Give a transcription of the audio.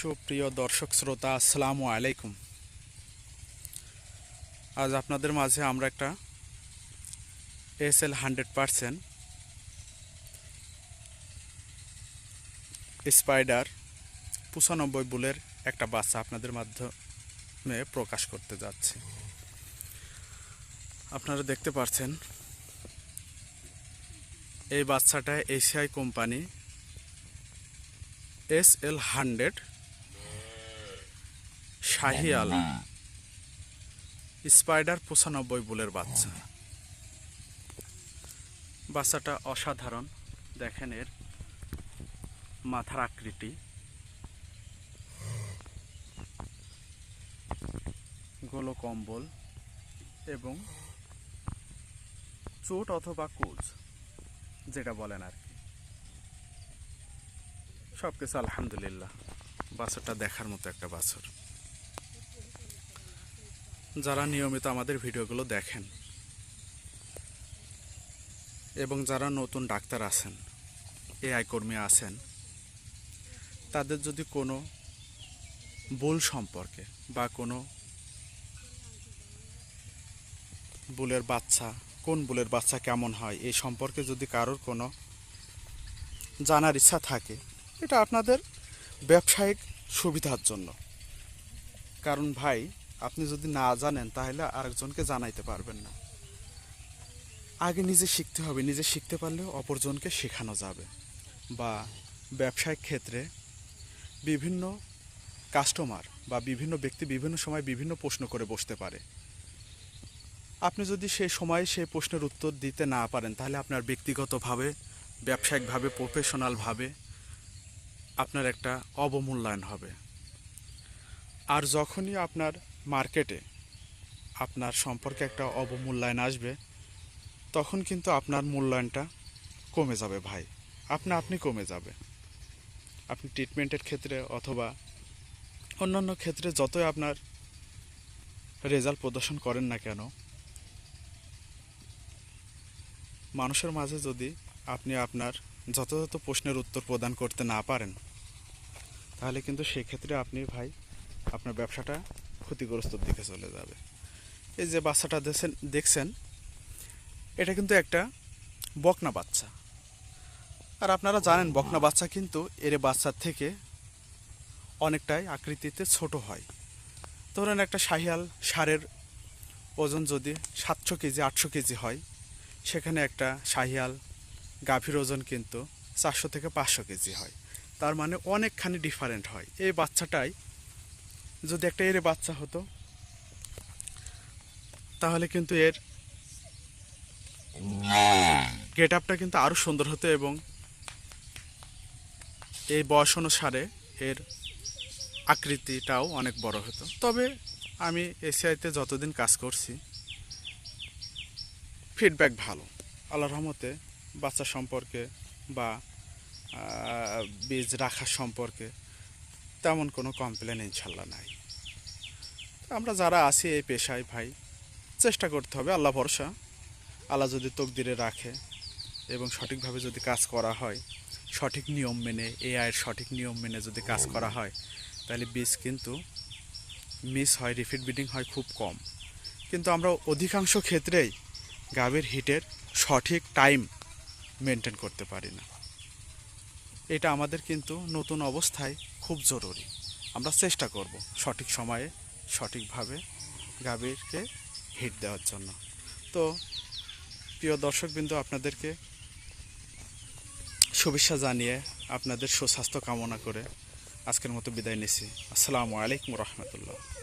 সুপ্রিয় দর্শক শ্রোতা, আসসালামু আলাইকুম। আজ আপনাদের মাঝে আমরা একটা S L hundred percent spider পঁচানব্বই বুলের একটা বাচ্চা আপনাদের মাধ্যমে প্রকাশ করতে যাচ্ছে। আপনারা দেখতে পাচ্ছেন এই বাচ্চাটা এশিয়াই company S L hundred Sahiwal spider পঁচানব্বই বুলের বাচ্চা। বাচ্চাটা অসাধারণ। দেখেন এর মাথার আকৃতি। গোলো কম্বল এবং চোট অথবা কোচ যেটা বলেন আর কি। সব কিছু আলহামদুলিল্লাহ। বাছরটা দেখার মতো একটা বাছর। যারা নিয়মিত আমাদের ভিডিওগুলো দেখেন এবং যারা নতুন ডাক্তার আছেন, এআই কর্মী আছেন, তাদের যদি কোনো ভুল সম্পর্কে বা কোনো বুলের বাচ্চা, কোন বুলের বাচ্চা কেমন হয়, এই সম্পর্কে যদি কারোর কোনো জানার ইচ্ছা থাকে, এটা আপনাদের ব্যবসায়িক সুবিধার জন্য। কারণ ভাই আপনি যদি না জানেন, তাহলে আরেকজনকে জানাইতে পারবেন না। আগে নিজে শিখতে হবে। নিজে শিখতে পারলে অপরজনকে শেখানো যাবে। বা ব্যবসায়িক ক্ষেত্রে বিভিন্ন কাস্টমার বা বিভিন্ন ব্যক্তি বিভিন্ন সময় বিভিন্ন প্রশ্ন করে বসতে পারে। আপনি যদি সেই সময় সেই প্রশ্নের উত্তর দিতে না পারেন, তাহলে আপনার ব্যক্তিগতভাবে, ব্যবসায়িকভাবে প্রফেশনালভাবে আপনার একটা অবমূল্যায়ন হবে। আর যখনই আপনার মার্কেটে আপনার সম্পর্কে একটা অবমূল্যায়ন আসবে, তখন কিন্তু আপনার মূল্যায়নটা কমে যাবে ভাই। আপনি আপনি কমে যাবে। আপনি ট্রিটমেন্টের ক্ষেত্রে অথবা অন্যান্য ক্ষেত্রে যতই আপনার রেজাল্ট প্রদর্শন করেন না কেন, মানুষের মাঝে যদি আপনি আপনার যথাযথ প্রশ্নের উত্তর প্রদান করতে না পারেন, তাহলে কিন্তু সেক্ষেত্রে আপনি ভাই আপনার ব্যবসাটা ক্ষতিগ্রস্তর দিকে চলে যাবে। এই যে বাচ্চাটা দেখছেন দেখছেন, এটা কিন্তু একটা বকনা বাচ্চা। আর আপনারা জানেন, বকনা বাচ্চা কিন্তু এর বাচ্চার থেকে অনেকটাই আকৃতিতে ছোট হয়। ধরেন একটা শাহিয়াল সারের ওজন যদি সাতশো কেজি, আটশো কেজি হয়, সেখানে একটা শাহিয়াল গাভীর ওজন কিন্তু চারশো থেকে পাঁচশো কেজি হয়। তার মানে অনেকখানি ডিফারেন্ট হয়। এই বাচ্চাটাই যদি একটা এর বাচ্চা হতো, তাহলে কিন্তু এর গেট আপটা কিন্তু আরও সুন্দর হতো এবং এই বয়স অনুসারে এর আকৃতিটাও অনেক বড় হতো। তবে আমি এসিআইতে যতদিন কাজ করছি ফিডব্যাক ভালো। আল্লাহ রহমতে বাচ্চা সম্পর্কে বা বীজ রাখার সম্পর্কে তেমন কোনো কমপ্লেন ইনশাল্লাহ নাই। আমরা যারা আছি এই পেশায় ভাই চেষ্টা করতে হবে আল্লাহ ভরসা। আল্লাহ যদি তকদিরে রাখে এবং সঠিকভাবে যদি কাজ করা হয় সঠিক নিয়ম মেনে এআইয়ের সঠিক নিয়ম মেনে যদি কাজ করা হয় তাহলে বীজ কিন্তু মিস হয় রিফিট বিডিং হয় খুব কম। কিন্তু আমরা অধিকাংশ ক্ষেত্রেই গাভীর হিটের সঠিক টাইম মেনটেন করতে পারি না। এটা আমাদের কিন্তু নতুন অবস্থায় খুব জরুরি। আমরা চেষ্টা করব সঠিক সময়ে, সঠিকভাবে গাভীরকে হিট দেওয়ার জন্য। তো, প্রিয় দর্শকবৃন্দ, আপনাদেরকে শুভেচ্ছা জানিয়ে আপনাদের সুস্বাস্থ্য কামনা করে আজকের মতো বিদায় নিছি আসসালামু আলাইকুম রহমতুল্লাহ।